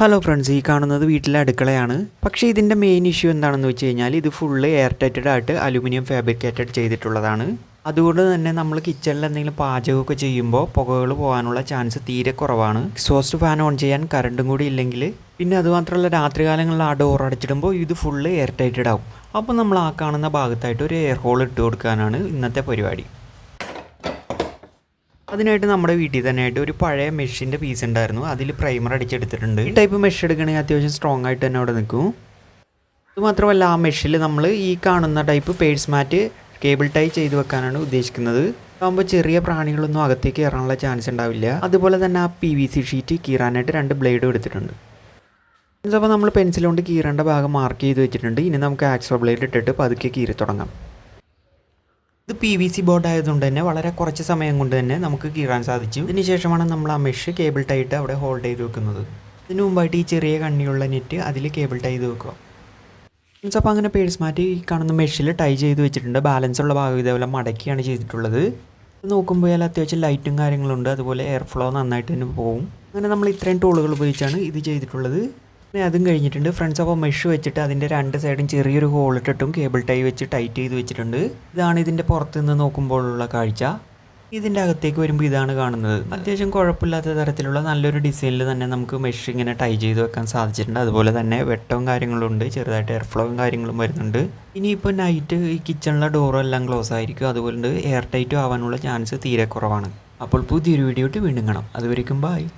Hello friends ഈ കാണുന്നത് വീട്ടിലെ അടുക്കളയാണ്. പക്ഷേ ഇതിന്റെ മെയിൻ ഇഷ്യൂ എന്താണെന്ന് വെച്ച് കഴിഞ്ഞാൽ ഇത് ഫുള്ള് എയർ ടൈറ്റഡ് ആയിട്ട് അലുമിനിയം ഫാബ്രിക്കേറ്റഡ് ചെയ്തിട്ടുള്ളതാണ്. അതുകൊണ്ട് തന്നെ നമ്മൾ കിച്ചണിൽ എന്തെങ്കിലും പാചകമൊക്കെ ചെയ്യുമ്പോൾ പുകകൾ പോകാനുള്ള ചാൻസ് തീരെ കുറവാണ്. എക്സോസ്റ്റ് ഫാൻ ഓൺ ചെയ്യാൻ കറണ്ടും കൂടി ഇല്ലെങ്കിൽ പിന്നെ അതുമാത്രമല്ല രാത്രി കാലങ്ങളിൽ ആ ഡോർ അടച്ചിടുമ്പോൾ ഇത് ഫുള്ള് എയർ ടൈറ്റഡ് ആവും. അപ്പോൾ നമ്മൾ ആ കാണുന്ന ഭാഗത്തായിട്ട് ഒരു എയർ ഹോൾ ഇട്ട് കൊടുക്കാനാണ് ഇന്നത്തെ പരിപാടി. അതിനായിട്ട് നമ്മുടെ വീട്ടിൽ തന്നെയായിട്ട് ഒരു പഴയ മെഷിന്റെ പീസ് ഉണ്ടായിരുന്നു. അതിൽ പ്രൈമർ അടിച്ചെടുത്തിട്ടുണ്ട്. ഈ ടൈപ്പ് മെഷ് എടുക്കണമെങ്കിൽ അത്യാവശ്യം സ്ട്രോങ് ആയിട്ട് തന്നെ അവിടെ നിൽക്കും. അതുമാത്രമല്ല ആ മെഷിൽ നമ്മൾ ഈ കാണുന്ന ടൈപ്പ് പേഴ്സ് മാറ്റ് കേബിൾ ടൈ ചെയ്ത് വെക്കാനാണ് ഉദ്ദേശിക്കുന്നത്. ആകുമ്പോൾ ചെറിയ പ്രാണികളൊന്നും അകത്തേക്ക് കയറാനുള്ള ചാൻസ് ഉണ്ടാവില്ല. അതുപോലെ തന്നെ ആ പി വി സി ഷീറ്റ് കീറാനായിട്ട് രണ്ട് ബ്ലേഡും എടുത്തിട്ടുണ്ട്. അപ്പോൾ നമ്മൾ പെൻസിൽ കൊണ്ട് കീറേണ്ട ഭാഗം മാർക്ക് ചെയ്ത് വെച്ചിട്ടുണ്ട്. ഇനി നമുക്ക് ആക്സോ ബ്ലേഡ് ഇട്ടിട്ട് പതുക്കെ കീറി തുടങ്ങാം. ഇത് പി വി സി ബോർഡ് ആയതുകൊണ്ട് തന്നെ വളരെ കുറച്ച് സമയം കൊണ്ട് തന്നെ നമുക്ക് കീറാൻ സാധിച്ചു. ഇതിനുശേഷമാണ് നമ്മൾ ആ മെഷ് കേബിൾ ടൈറ്റ് അവിടെ ഹോൾഡ് ചെയ്ത് വെക്കുന്നത്. ഇതിനു മുമ്പായിട്ട് ഈ ചെറിയ കണ്ണിയുള്ള നെറ്റ് അതിൽ കേബിൾ ടൈ ചെയ്ത് വെക്കുക. മീൻസ് അപ്പോൾ അങ്ങനെ പേഴ്സ് മാറ്റി ഈ കാണുന്ന മെഷിൽ ടൈ ചെയ്ത് വെച്ചിട്ടുണ്ട്. ബാലൻസ് ഉള്ള ഭാഗം ഇതേപോലെ മടക്കിയാണ് ചെയ്തിട്ടുള്ളത്. നോക്കുമ്പോൾ അത്യാവശ്യം ലൈറ്റും കാര്യങ്ങളുണ്ട് അതുപോലെ എയർ ഫ്ലോ നന്നായിട്ട് തന്നെ പോകും അങ്ങനെ നമ്മൾ ഇത്രയും ടൂളുകൾ ഉപയോഗിച്ചാണ് ഇത് ചെയ്തിട്ടുള്ളത്. പിന്നെ അതും കഴിഞ്ഞിട്ടുണ്ട്. ഫ്രണ്ട്സ് അപ്പോൾ മെഷ് വെച്ചിട്ട് അതിന്റെ രണ്ട് സൈഡും ചെറിയൊരു ഹോൾ ഇട്ടിട്ടും കേബിൾ ടൈ വെച്ച് ടൈറ്റ് ചെയ്ത് വെച്ചിട്ടുണ്ട്. ഇതാണ് ഇതിന്റെ പുറത്ത് നിന്ന് നോക്കുമ്പോഴുള്ള കാഴ്ച. ഇതിന്റെ അകത്തേക്ക് വരുമ്പോൾ ഇതാണ് കാണുന്നത്. അത്യാവശ്യം കുഴപ്പമില്ലാത്ത തരത്തിലുള്ള നല്ലൊരു ഡിസൈനിൽ തന്നെ നമുക്ക് മെഷ് ഇങ്ങനെ ടൈ ചെയ്ത് വെക്കാൻ സാധിച്ചിട്ടുണ്ട്. അതുപോലെ തന്നെ വെട്ടവും കാര്യങ്ങളും ഉണ്ട്. ചെറുതായിട്ട് എയർ ഫ്ലോയും കാര്യങ്ങളും വരുന്നുണ്ട്. ഇനിയിപ്പോൾ നൈറ്റ് ഈ കിച്ചണിലെ ഡോറും എല്ലാം ക്ലോസ് ആയിരിക്കും. അതുകൊണ്ട് എയർ ടൈറ്റും ആവാനുള്ള ചാൻസ് തീരെ കുറവാണ്. അപ്പോൾ പുതിയൊരു വീഡിയോ വീണ്ടും കാണാം. അതുവരേക്കും ബായ്